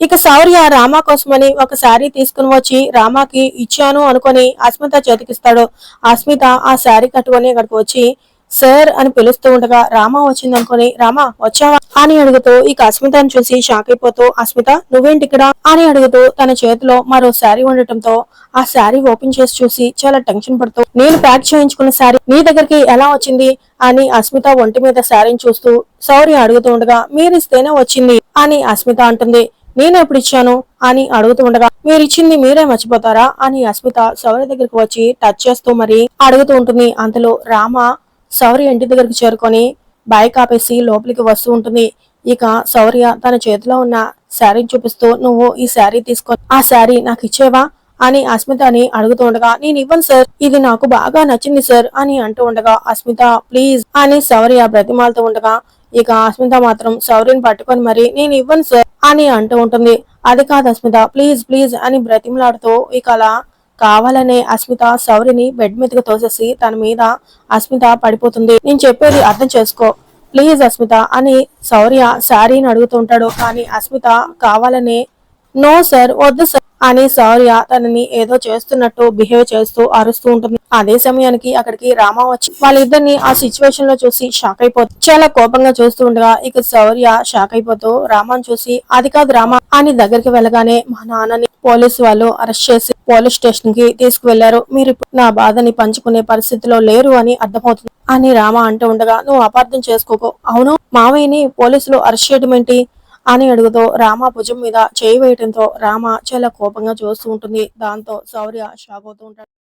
ఇక శౌర్య రామ కోసమని ఒక శారీ తీసుకుని వచ్చి రామాకి ఇచ్చాను అనుకొని అస్మిత చేతికిస్తాడు. అస్మిత ఆ శారీ కట్టుకొని ఇక్కడికి వచ్చి సార్ అని పిలుస్తూ ఉండగా రామ వచ్చింది అనుకుని రామ వచ్చావా? అని అడుగుతూ ఇక అస్మితను చూసి షాక్ అయిపోతూ అస్మిత నువ్వేంటి ఇక్కడ అని అడుగుతూ తన చేతిలో మరో శారీ ఉండటంతో ఆ శారీ ఓపెన్ చేసి చూసి చాలా టెన్షన్ పడుతూ నేను ప్యాక్ చేయించుకున్న శారీ నీ దగ్గరికి ఎలా వచ్చింది? అని అస్మిత ఒంటి మీద శారీని చూస్తూ సౌర్య అడుగుతూ ఉండగా మీరిస్తేనే వచ్చింది అని అస్మిత అంటుంది. నేను ఎప్పుడు ఇచ్చాను అని అడుగుతూ ఉండగా మీరు ఇచ్చింది మీరే మర్చిపోతారా? అని అస్మిత శౌర్య దగ్గరికి వచ్చి టచ్ చేస్తూ మరి అడుగుతూ ఉంటుంది. అంతలో రామ శౌర్య ఇంటి దగ్గరికి చేరుకొని బైక్ ఆపేసి లోపలికి వస్తూ ఉంటుంది. ఇక శౌర్య తన చేతిలో ఉన్న శారీ చూపిస్తూ నువ్వు ఈ శారీ తీసుకొని ఆ శారీ నాకు ఇచ్చేవా? అని అస్మితని అడుగుతూ ఉండగా నేను ఇవ్వను సార్. ఇది నాకు బాగా నచ్చింది సార్ అని అంటూ ఉండగా అస్మిత ప్లీజ్ అని శౌర్య బ్రతిమాలుతూ ఉండగా ఇక అస్మిత మాత్రం సౌరిని పట్టుకొని మరి నేను ఇవ్వను సార్ అని అంటూ ఉంటుంది. అది కాదు అస్మిత ప్లీజ్ ప్లీజ్ అని బ్రతిమలాడుతూ ఇక అలా కావాలనే అస్మిత సౌరిని బెడ్ మీదకి తోసేసి తన మీద అస్మిత పడిపోతుంది. నేను చెప్పేది అర్థం చేసుకో. ప్లీజ్ అస్మిత అని సౌర్య శారీని అడుగుతుంటాడు కానీ అస్మిత కావాలనే నో సార్ వద్దు సార్ అని శౌర్య తనని ఏదో చేస్తున్నట్టు బిహేవ్ చేస్తూ అరుస్తూ ఉంటుంది. అదే సమయానికి అక్కడికి రామ వచ్చి వాళ్ళిద్దరిని ఆ సిచ్యువేషన్లో చూసి షాక్ అయిపోతుంది చాలా కోపంగా చూస్తూ ఉండగా ఇక సౌర్య షాక్ అయిపోతూ రామాని చూసి అది కాదు రామ అని దగ్గరికి వెళ్ళగానే మా నాన్నని పోలీసు వాళ్ళు అరెస్ట్ చేసి పోలీస్ స్టేషన్కి తీసుకువెళ్ళారు మీరు నా బాధని పంచుకునే పరిస్థితిలో లేరు అని అర్థమవుతుంది. అని రామ అంటూ ఉండగా నువ్వు అపార్థం చేసుకోకు. అవును మావయ్యని పోలీసులు అరెస్ట్ చేయడం ఏంటి? అని అడుగుతూ రామ భుజం మీద చేయి వేయటంతో రామ చాలా కోపంగా చూస్తూ ఉంటుంది. దాంతో శౌర్య షాక్ అవుతూ ఉంటాడు.